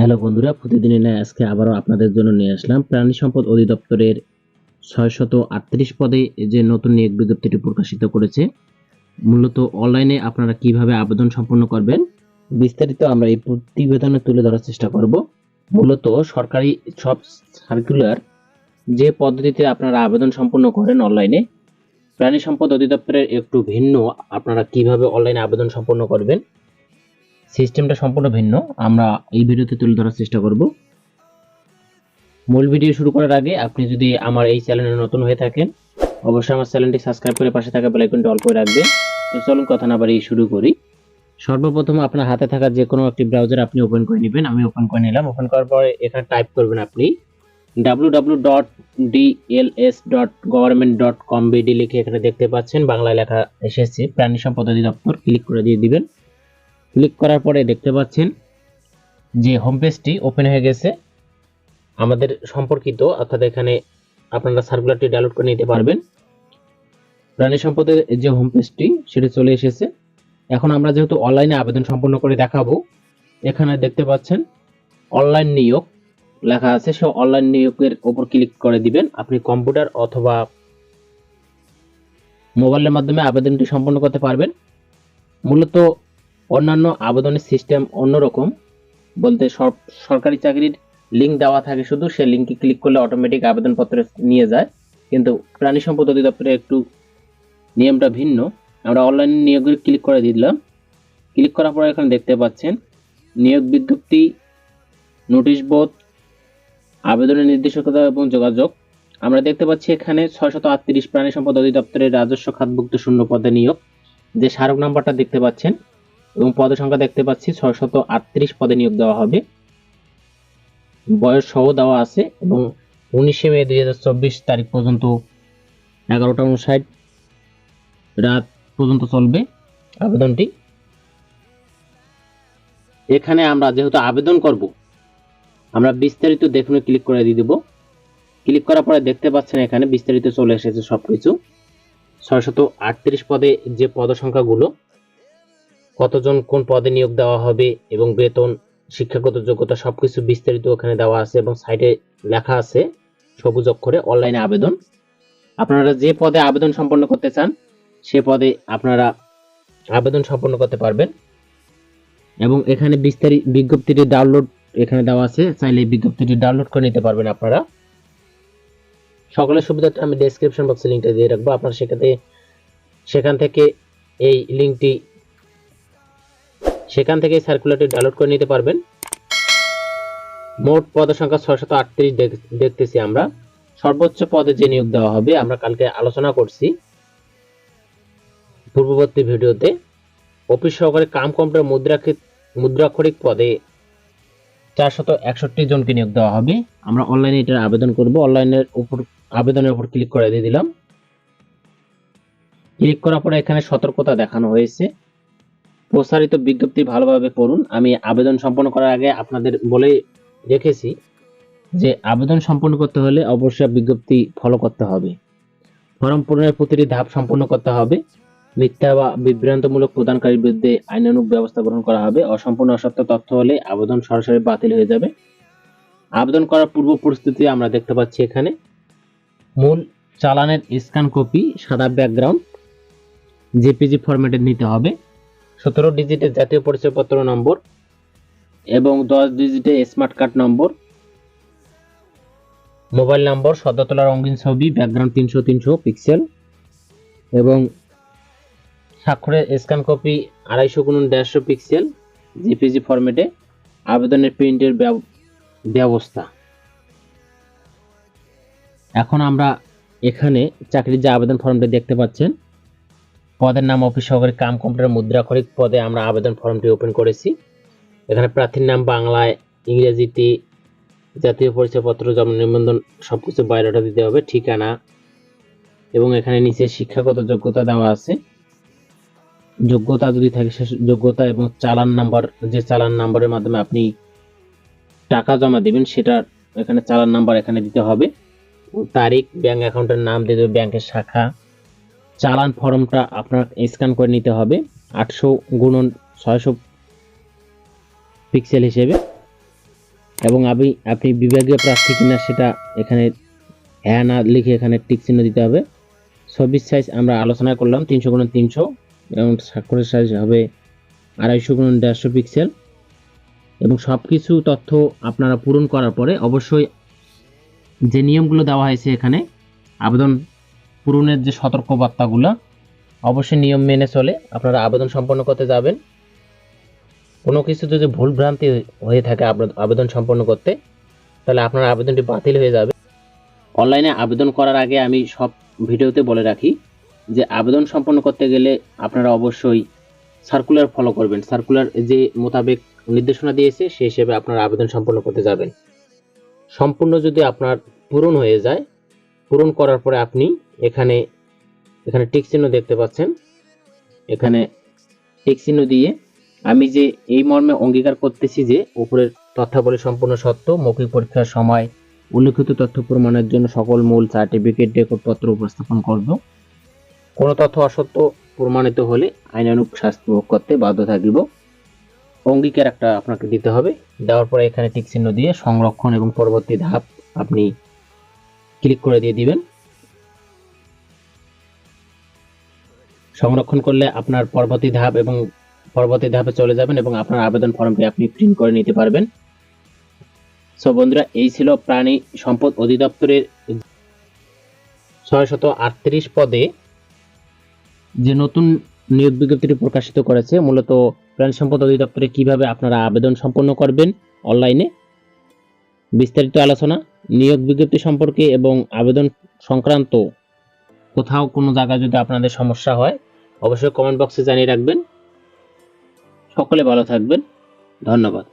Hello বন্ধুরা প্রতিদিনের ন্যায় আজকে আবারও আপনাদের জন্য নিয়ে আসলাম। প্রাণী সম্পদ অধিদপ্তরের ছয়শত আটত্রিশ পদে যে নতুন নিয়োগ বিজ্ঞপ্তিটি প্রকাশিত করেছে, মূলত অনলাইনে আপনারা কীভাবে আবেদন সম্পন্ন করবেন, বিস্তারিত আমরা এই প্রতিবেদনে তুলে ধরার চেষ্টা করব। মূলত সরকারি সব সার্কুলার যে পদ্ধতিতে আপনারা আবেদন সম্পন্ন করেন অনলাইনে, প্রাণী সম্পদ অধিদপ্তরের একটু ভিন্ন আপনারা কীভাবে অনলাইনে আবেদন সম্পন্ন করবেন সিস্টেমটা সম্পূর্ণ ভিন্ন। আমরা এই ভিডিওতে তুলে ধরার চেষ্টা করব। মূল ভিডিও শুরু করার আগে আপনি যদি আমার এই চ্যানেলে নতুন হয়ে থাকেন, অবশ্যই আমার চ্যানেলটি সাবস্ক্রাইব করে পাশে থাকা বেল আইকনটি অল করে রাখবেন। তো চলুন কথা না বাড়িয়ে শুরু করি। সর্বপ্রথম আপনার হাতে থাকা যে কোনো একটি ব্রাউজার আপনি ওপেন করে নেবেন। আমি ওপেন করে নিলাম। ওপেন করার পরে এখানে টাইপ করবেন আপনি www.dls.government.com বিডি লিখে এখানে দেখতে পাচ্ছেন। বাংলায় লেখা এসেছে। প্রাণী সম্পদ অধিদপ্তর ক্লিক করে দিয়ে দিবেন। ক্লিক করার পরে দেখতে পাচ্ছেন যে হোম পেজটি ওপেন হয়ে গেছে। আমাদের সম্পর্কিত অর্থাৎ এখানে আপনারা সার্কুলারটি ডাউনলোড করে নিতে পারবেন। প্রাণী সম্পদের যে হোম পেজটি সেটি চলে এসেছে। এখন আমরা যেহেতু অনলাইনে আবেদন সম্পন্ন করে দেখাবো, এখানে দেখতে পাচ্ছেন অনলাইন নিয়োগ লেখা আছে। সে অনলাইন নিয়োগের উপর ক্লিক করে দিবেন। আপনি কম্পিউটার অথবা মোবাইলের মাধ্যমে আবেদনটি সম্পন্ন করতে পারবেন। মূলত অন্যান্য আবেদনের সিস্টেম অন্যরকম। বলতে সব সরকারি চাকরির লিঙ্ক দেওয়া থাকে শুধু, সে লিঙ্কে ক্লিক করলে অটোমেটিক আবেদনপত্র নিয়ে যায়। কিন্তু প্রাণী সম্পদ অধিদপ্তরে একটু নিয়মটা ভিন্ন। আমরা অনলাইন নিয়োগের ক্লিক করে দিলাম। ক্লিক করার পরে এখানে দেখতে পাচ্ছেন, নিয়োগ বিজ্ঞপ্তি নোটিশ বোর্ড আবেদনের নির্দেশকতা এবং যোগাযোগ। আমরা দেখতে পাচ্ছি এখানে ছয়শত আটত্রিশ প্রাণী সম্পদ অধিদপ্তরের রাজস্ব খাতভুক্ত শূন্য পদে নিয়োগ। যে স্মারক নাম্বারটা দেখতে পাচ্ছেন এবং পদের সংখ্যা দেখতে পাচ্ছি ছয়শত আটত্রিশ পদে নিয়োগ দেওয়া হবে। বয়স সহ দেওয়া আছে এবং উনিশে মে দুই হাজার চব্বিশ তারিখ পর্যন্ত এগারোটা উনষাট রাত পর্যন্ত চলবে আবেদনটি। এখানে আমরা যেহেতু আবেদন করব, আমরা বিস্তারিত দেখুন, ক্লিক করে দিয়ে দেব। ক্লিক করার পরে দেখতে পাচ্ছেন এখানে বিস্তারিত চলে এসেছে সব সবকিছু। ছয়শত আটত্রিশ পদে যে পদ সংখ্যাগুলো কতজন কোন পদে নিয়োগ দেওয়া হবে এবং বেতন, শিক্ষাগত যোগ্যতা সবকিছু বিস্তারিত ওখানে দেওয়া আছে এবং সাইডে লেখা আছে সবুজ অক্ষরে অনলাইনে আবেদন। আপনারা যে পদে আবেদন সম্পন্ন করতে চান, সে পদে আপনারা আবেদন সম্পন্ন করতে পারবেন। এবং এখানে বিস্তারিত বিজ্ঞপ্তিটি ডাউনলোড এখানে দেওয়া আছে, চাইলে বিজ্ঞপ্তিটি ডাউনলোড করে নিতে পারবেন আপনারা। সকলের সুবিধাটা আমি ডেসক্রিপশন বক্সে লিঙ্কটা দিয়ে রাখব। আপনারা সেখানে সেখান থেকে এই লিঙ্কটি সেখান থেকে সার্কুলারটি ডাউনলোড করে নিতে পারবেন। মোট পদের সংখ্যা ছয়শত আটত্রিশ দেখতেছি আমরা। সর্বোচ্চ পদে যে নিয়োগ দেওয়া হবে, আমরা কালকে আলোচনা করছি পূর্ববর্তী ভিডিওতে। অফিস সহকারে কাম কম্পিউটার মুদ্রাক্ষিত মুদ্রাক্ষরিক পদে চারশত একষট্টি জনকে নিয়োগ দেওয়া হবে। আমরা অনলাইনে এটার আবেদন করব। অনলাইনের উপর আবেদনের উপর ক্লিক করে দিয়ে দিলাম। ক্লিক করার পরে এখানে সতর্কতা দেখানো হয়েছে। প্রসারিত বিজ্ঞপ্তি ভালোভাবে পড়ুন। আমি আবেদন সম্পন্ন করার আগে আপনাদের বলে রেখেছি যে আবেদন সম্পন্ন করতে হলে অবশ্যই বিজ্ঞপ্তি ফলো করতে হবে। ফর্ম পূরণের প্রতিটি ধাপ সম্পন্ন করতে হবে। মিথ্যা বা বিভ্রান্তমূলক প্রদানকারীর বিরুদ্ধে আইনানুগ ব্যবস্থা গ্রহণ করা হবে। অসম্পূর্ণ অসত্য তথ্য হলে আবেদন সরাসরি বাতিল হয়ে যাবে। আবেদন করার পূর্ব পরিস্থিতি আমরা দেখতে পাচ্ছি এখানে। মূল চালানের স্ক্যান কপি, সাদা ব্যাকগ্রাউন্ড জেপিজি ফরম্যাটে নিতে হবে। সতেরো ডিজিটের জাতীয় পরিচয়পত্র নম্বর এবং দশ ডিজিটের smart card number mobile number সদ্য তোলা রঙিন ছবি ব্যাকগ্রাউন্ড তিনশো তিনশো পিক্সেল এবং স্বাক্ষরের স্ক্যান কপি আড়াইশো গুণন দেড়শো পিক্সেল জিপিজি ফরম্যাটে আবেদনের প্রিন্টের ব্যবস্থা। এখন আমরা এখানে চাকরির যে আবেদন ফর্মটা দেখতে পাচ্ছেন পদের নাম অফিস সহকারী কাম কম্পিউটার মুদ্রাক্ষরিক পদে আমরা আবেদন ফর্মটি ওপেন করেছি। এখানে প্রার্থীর নাম বাংলায় ইংরেজিতে জাতীয় পরিচয়পত্র, জন্ম নিবন্ধন সব কিছু বায়োডাটা দিতে হবে, ঠিকানা এবং এখানে নিচে শিক্ষাগত যোগ্যতা দেওয়া আছে। যোগ্যতা যদি থাকে সে যোগ্যতা এবং চালান নাম্বার, যে চালান নাম্বারের মাধ্যমে আপনি টাকা জমা দিবেন সেটার এখানে চালান নাম্বার এখানে দিতে হবে। তারিখ, ব্যাংক অ্যাকাউন্টের নাম দিতে হবে ব্যাংকের শাখা চালান ফর্মটা আপনার স্ক্যান করে নিতে হবে আটশো গুণন ছয়শো পিক্সেল হিসেবে। এবং আপনি আপনি বিভাগীয় প্রার্থী কিনা সেটা এখানে হ্যাঁ না লিখে এখানে টিক চিহ্ন দিতে হবে। ছবির সাইজ আমরা আলোচনা করলাম, তিনশো গুণ তিনশো এবং স্বাক্ষরের সাইজ হবে আড়াইশো গুণ দেড়শো পিক্সেল এবং সব কিছু তথ্য আপনারা পূরণ করার পরে অবশ্যই যে নিয়মগুলো দেওয়া হয়েছে এখানে আবেদন পূরণের যে সতর্কবার্তাগুলো, অবশ্যই নিয়ম মেনে চলে, আপনারা আবেদন সম্পন্ন করতে যাবেন। কোনো কিছু যদি ভুল ভ্রান্তি হয়ে থাকে আবেদন সম্পন্ন করতে, তাহলে আপনার আবেদনটি বাতিল হয়ে যাবে। অনলাইনে আবেদন করার আগে আমি সব ভিডিওতে বলে রাখি যে আবেদন সম্পন্ন করতে গেলে আপনারা অবশ্যই সার্কুলার ফলো করবেন। সার্কুলার যে মোতাবেক নির্দেশনা দিয়েছে, সেই হিসেবে আপনারা আবেদন সম্পন্ন করতে যাবেন। সম্পূর্ণ যদি আপনার পূরণ হয়ে যায় পূরণ করার পরে আপনি এখানে এখানে টিক চিহ্ন দেখতে পাচ্ছেন। এখানে টিক চিহ্ন দিয়ে আমি যে এই মর্মে অঙ্গীকার করতেছি যে উপরের তথ্যাবলী সম্পূর্ণ সত্য, মৌখিক পরীক্ষার সময় উল্লেখিত তথ্য প্রমাণের জন্য সকল মূল সার্টিফিকেট রেকর্ডপত্র উপস্থাপন করব। কোনো তথ্য অসত্য প্রমাণিত হলে আইনানুগ শাস্তি ভোগ করতে বাধ্য থাকিব। অঙ্গীকার একটা আপনাকে দিতে হবে। দেওয়ার পরে এখানে টিক চিহ্ন দিয়ে সংরক্ষণ এবং পরবর্তী ধাপ আপনি ক্লিক করে দিয়ে দিবেন। সংরক্ষণ করলে আপনার পরবর্তী ধাপ এবং পরবর্তী ধাপে চলে যাবেন এবং আপনার আবেদন ফর্মটি আপনি প্রিন্ট করে নিতে পারবেন। সো বন্ধুরা, এই ছিল প্রাণী সম্পদ অধিদপ্তরের ছয়শত আটত্রিশ পদে যে নতুন নিয়োগ বিজ্ঞপ্তিটি প্রকাশিত করেছে, মূলত প্রাণী সম্পদ অধিদপ্তরে কীভাবে আপনারা আবেদন সম্পন্ন করবেন অনলাইনে বিস্তারিত আলোচনা। নিয়োগ বিজ্ঞপ্তি সম্পর্কে এবং আবেদন সংক্রান্ত কোথাও কোনো জায়গায় যদি আপনাদের সমস্যা হয়, অবশ্যই কমেন্ট বক্সে জানিয়ে রাখবেন। সকলে ভালো থাকবেন। ধন্যবাদ।